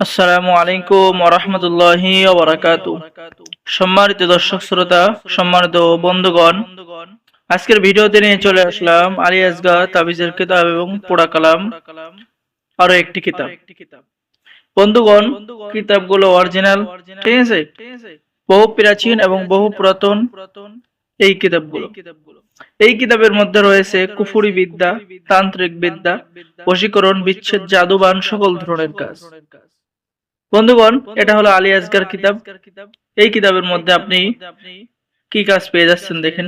আসসালামু আলাইকুম ওরহমতুল্লাহি সম্মানিত দর্শক শ্রোতা, সম্মানিত বন্ধুগণ, আজকের ভিডিওতে নিয়ে চলে আসলাম আলী তাবিজের কিতাব এবং পোড়া কালাম আরও একটি কিতাব। বন্ধুগণ, কিতাবগুলো অরিজিনাল, ঠিক আছে? বহু প্রাচীন এবং বহু পুরাতন এই কিতাবগুলো। এই কিতাবের মধ্যে রয়েছে কুফুরি বিদ্যা, তান্ত্রিক বিদ্যা, বশীকরণ, বিচ্ছেদ, জাদুবান সকল ধরনের কাজ। বন্ধুগণ এটা হলো আলী আজগার কিতাব। এই কিতাবের মধ্যে আপনি কি কাজ পেয়ে যাচ্ছেন দেখেন?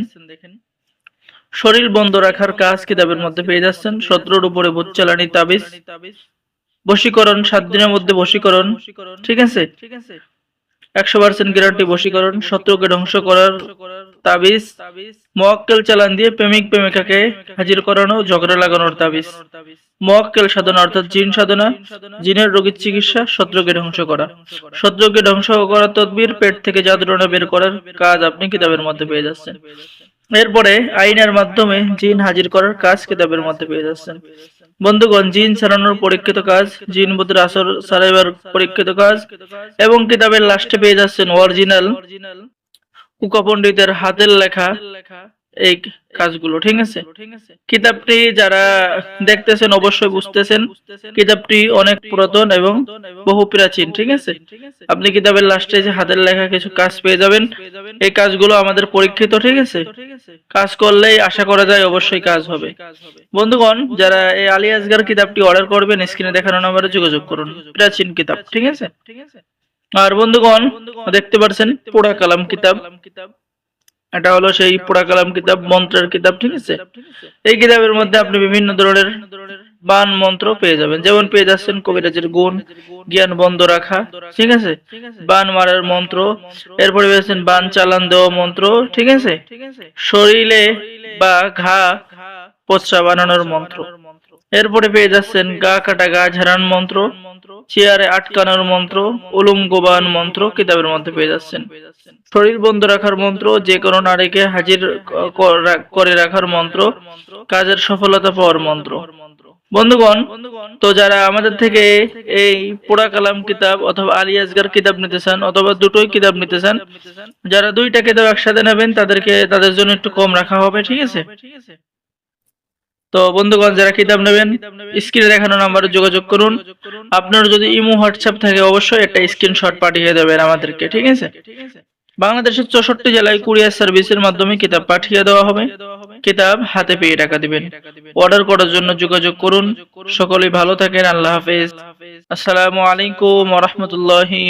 শরীর বন্ধ রাখার কাজ কিতাবের মধ্যে পেয়ে যাচ্ছেন। শত্রুর উপরে ভূত চালানি তাবিজ। বশীকরণ সাত দিনের মধ্যে বশীকরণ। ঠিক আছে। একশো পার্সেন্ট গ্যারান্টি বশীকরণ, শত্রুকে ধ্বংস করার তাবিজ মোয়াক্কেল চালান দিয়ে প্রেমিক প্রেমিকাকে হাজির করানো, ঝগড়া লাগানোর তাবিজ। মোয়াক্কেল সাধনা অর্থাৎ জিন সাধনা, জিনের রোগীর চিকিৎসা, শত্রুকে ধ্বংস করা। শত্রুকে ধ্বংস করার তদবির, পেট থেকে জাদুটনা বের করার কাজ আপনি কিতাবের মধ্যে পেয়ে যাচ্ছেন। এরপরে আইনের মাধ্যমে জিন হাজির করার কাজ কিতাবের মধ্যে পেয়ে যাচ্ছেন। বন্ধুগণ, জিন ছাড়ানোর পরীক্ষিত কাজ, জিন বুদ্ধের আসর সারাইবার পরীক্ষিত কাজ, এবং কিতাবের লাস্টে পেয়ে যাচ্ছেন অরিজিনাল কুকা পণ্ডিতের হাতের লেখা। এই কাজগুলো, ঠিক আছে? কিতাবটি যারা দেখতেছেন, অবশ্যই বুঝতেছেন। কিতাবটি অনেক পুরাতন এবং বহু প্রাচীন, ঠিক আছে? আপনি কিতাবের লাস্টে যে হাতের লেখা কিছু কাজ পেয়ে যাবেন, এই কাজগুলো আমাদের পরীক্ষিত, ঠিক আছে? কাজ করলেই আশা করা যায় অবশ্যই কাজ হবে। বন্ধুগণ, যারা এই আলী আসগার কিতাবটি অর্ডার করবেন, স্ক্রিনে দেখানো নাম্বারে যোগাযোগ করুন। প্রাচীন কিতাব, ঠিক আছে? আর বন্ধুগণ, দেখতে পাচ্ছেন, পোড়া কালাম কিতাব। এটা হলো সেই পোড়া কালাম কিতাব মন্ত্রের কিতাব ঠিক আছে? এই কিতাবের মধ্যে আপনি বিভিন্ন ধরনের বান মন্ত্র পেয়ে যাবেন। যেমন পেয়ে যাচ্ছেন কবিরাজের গুণ জ্ঞান বন্ধ রাখা ঠিক আছে? বান মারার মন্ত্র এরপরে পেয়েছেন বান চালান দেওয়া মন্ত্র ঠিক আছে? শরীরে বা ঘা পচা বানানোর মন্ত্র। এরপরে পেয়ে যাচ্ছেন গা কাটা গা ঝাড়ান মন্ত্র চেয়ারে আটকানোর মন্ত্র, উলুম গোবান মন্ত্র কিতাবের মধ্যে পেয়ে যাচ্ছেন। শরীর বন্ধ রাখার মন্ত্র যে কোনো নারীকে হাজির করে রাখার মন্ত্র, কাজের সফলতা পাওয়ার মন্ত্র। বন্ধুগণ, তো যারা আমাদের থেকে এই পোড়া কালাম কিতাব অথবা আলী আসগার কিতাব নিতে চান অথবা দুটোই কিতাব নিতে চান, যারা দুইটা কিতাব একসাথে নেবেন, তাদেরকে, তাদের জন্য একটু কম রাখা হবে, ঠিক আছে? তো বন্ধুগণ, যারা কিতাব নেবেন, স্ক্রিনে দেখানো নাম্বারে যোগাযোগ করুন। আপনার যদি ইমো, হোয়াটসঅ্যাপ থাকে, অবশ্যই একটা স্ক্রিনশট পাঠিয়ে দেবেন আমাদেরকে, ঠিক আছে? বাংলাদেশের চৌষট্টি জেলায় কুরিয়ার সার্ভিসের মাধ্যমে কিতাব পাঠিয়ে দেওয়া হবে। কিতাব হাতে পেয়ে টাকা দিবেন। অর্ডার করার জন্য যোগাযোগ করুন। সকলেই ভালো থাকেন। আল্লাহ হাফেজ। আসসালামু আলাইকুম রাহমাতুল্লাহি